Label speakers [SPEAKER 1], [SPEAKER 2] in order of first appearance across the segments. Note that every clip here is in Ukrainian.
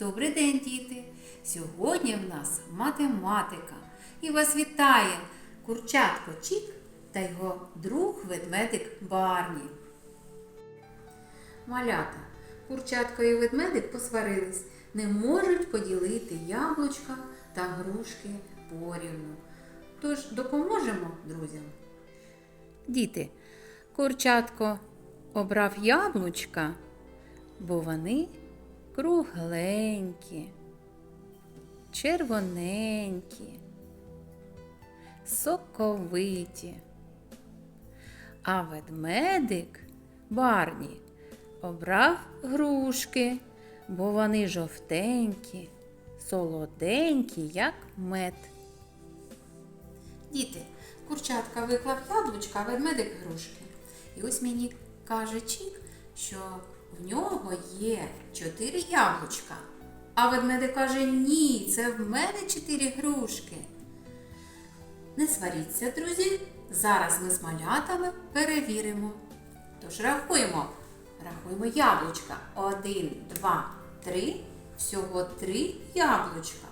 [SPEAKER 1] Добрий день, діти! Сьогодні в нас математика. І вас вітає курчатко Чік та його друг ведмедик Барні. Малята, курчатко і ведмедик посварились, не можуть поділити яблучка та грушки порівну. Тож допоможемо друзям. Діти, курчатко обрав яблучка, бо вони кругленькі, червоненькі, соковиті. А ведмедик Барні обрав грушки, бо вони жовтенькі, солоденькі, як мед. Діти, курчатка виклав яблучка, а ведмедик грушки. І ось мені каже Чік, що в нього є чотири яблучка. А ведмедик каже, ні, це в мене чотири грушки. Не сваріться, друзі. Зараз ми з малятами перевіримо. Тож рахуємо. Рахуємо яблучка. Один, два, три. Всього три яблучка.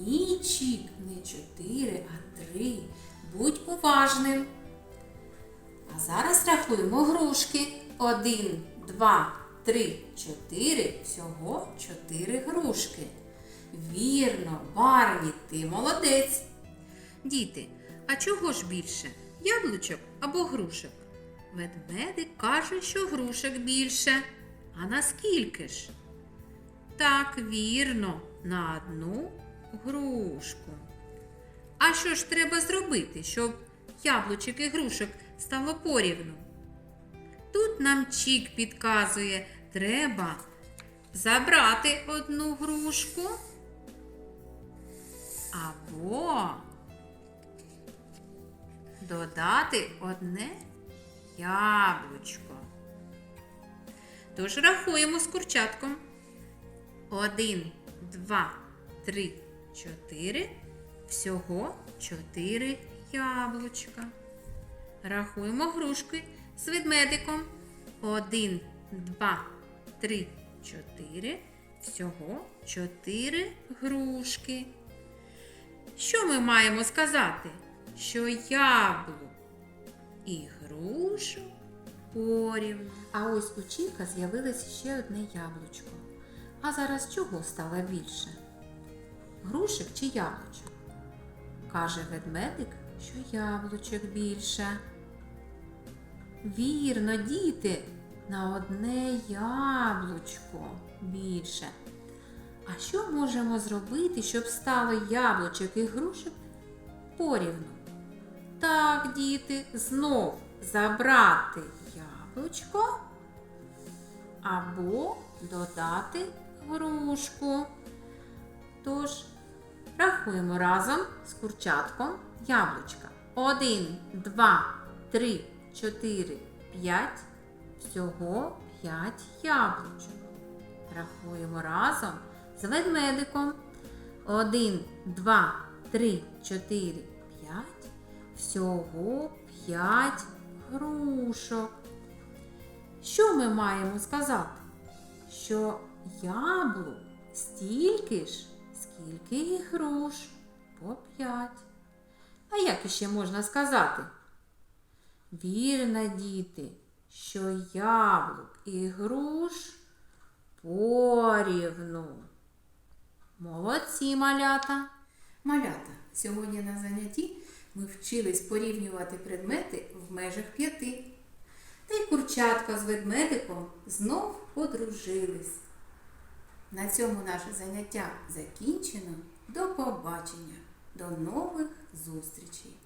[SPEAKER 1] Ні, Чік, не чотири, а три. Будь уважним. А зараз рахуємо грушки. Один, два, три, чотири. Всього чотири грушки. Вірно, Барні, ти молодець. Діти, а чого ж більше? Яблучок або грушок? Ведмедик каже, що грушок більше. А наскільки ж? Так, вірно, на одну грушку. А що ж треба зробити, щоб яблучок і грушок стало порівну? Тут нам Чік підказує, треба забрати одну грушку або додати одне яблучко. Тож рахуємо з курчатком. Один, два, три, чотири. Всього чотири яблучка. Рахуємо грушки з ведмедиком. Один, два, три, чотири. Всього чотири грушки. Що ми маємо сказати? Що яблук і грушу порівну. А ось у Чіка з'явилось ще одне яблучко. А зараз чого стало більше? Грушик чи яблучок? Каже ведмедик, що яблучок більше. Вірно, діти, на одне яблучко більше. А що можемо зробити, щоб стало яблучок і грушок порівну? Так, діти, знов забрати яблучко або додати грушку. Тож, рахуємо разом з курчатком яблучка. Один, два, три, чотири, п'ять. Всього п'ять яблучок. Рахуємо разом з ведмедиком. Один, два, три, чотири, п'ять. Всього п'ять грушок. Що ми маємо сказати? Що яблук стільки ж, скільки і груш по п'ять. А як іще можна сказати? Вірно, діти, що яблук і груш порівну. Молодці малята. Малята, сьогодні на занятті ми вчились порівнювати предмети в межах п'яти. Та й курчатка з ведмедиком знов подружились. На цьому наше заняття закінчено. До побачення, до нових зустрічей!